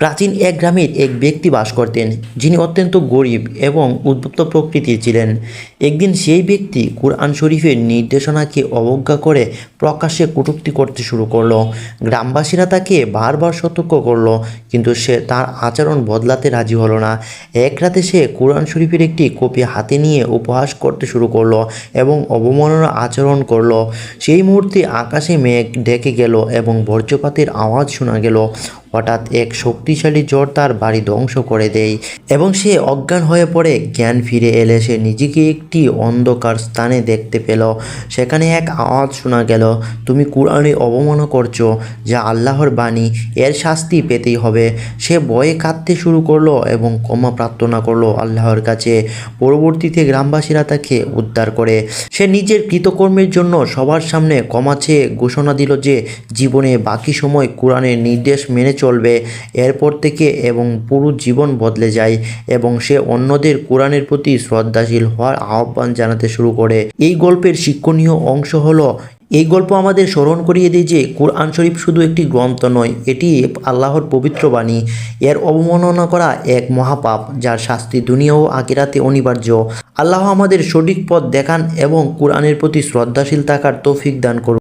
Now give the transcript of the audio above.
প্রাচীন এক গ্রামের এক ব্যক্তি বাস করতেন, যিনি অত্যন্ত গরিব এবং উদ্ভুক্ত প্রকৃতির ছিলেন। একদিন সেই ব্যক্তি কুরআন শরীফের নির্দেশনাকে অবজ্ঞা করে প্রকাশ্যে কটূক্তি করতে শুরু করল। গ্রামবাসীরা তাকে বারবার সতর্ক করল, কিন্তু সে তার আচরণ বদলাতে রাজি হলো না। এক রাতে সে কোরআন শরীফের একটি কপি হাতে নিয়ে উপহাস করতে শুরু করল এবং অবমাননা আচরণ করল। সেই মুহূর্তে আকাশে মেঘ ডেকে গেল এবং বজ্রপাতের আওয়াজ শোনা গেল। হঠাৎ এক শক্তিশালী জ্বর তার বাড়ি ধ্বংস করে দেয় এবং সে অজ্ঞান হয়ে পড়ে। জ্ঞান ফিরে এলে সে নিজেকে একটি অন্ধকার স্থানে দেখতে পেল। সেখানে এক আওয়াজ শোনা গেল, তুমি কোরআনে অবমাননা করছ, যা আল্লাহর বাণী, এর শাস্তি পেতেই হবে। সে ভয়ে কাঁদতে শুরু করল এবং ক্ষমা প্রার্থনা করল আল্লাহর কাছে। পরবর্তীতে গ্রামবাসীরা তাকে উদ্ধার করে। সে নিজের কৃতকর্মের জন্য সবার সামনে ক্ষমা চেয়ে ঘোষণা দিল যে, জীবনে বাকি সময় কোরআনের নির্দেশ মেনে চলবে। এরপর থেকে এবং পুরো জীবন বদলে যায় এবং সে অন্যদের কোরআনের প্রতি শ্রদ্ধাশীল হওয়ার আহ্বান জানাতে শুরু করে। এই গল্পের শিক্ষণীয় অংশ হলো, এই গল্প আমাদের স্মরণ করিয়ে দেয় যে কোরআন শরীফ শুধু একটি গ্রন্থ নয়, এটি আল্লাহর পবিত্র বাণী। এর অবমাননা করা এক মহাপাপ যার শাস্তি দুনিয়া ও আকিরাতে অনিবার্য। আল্লাহ আমাদের সঠিক পথ দেখান এবং কোরআনের প্রতি শ্রদ্ধাশীল থাকার তৌফিক দান করুন।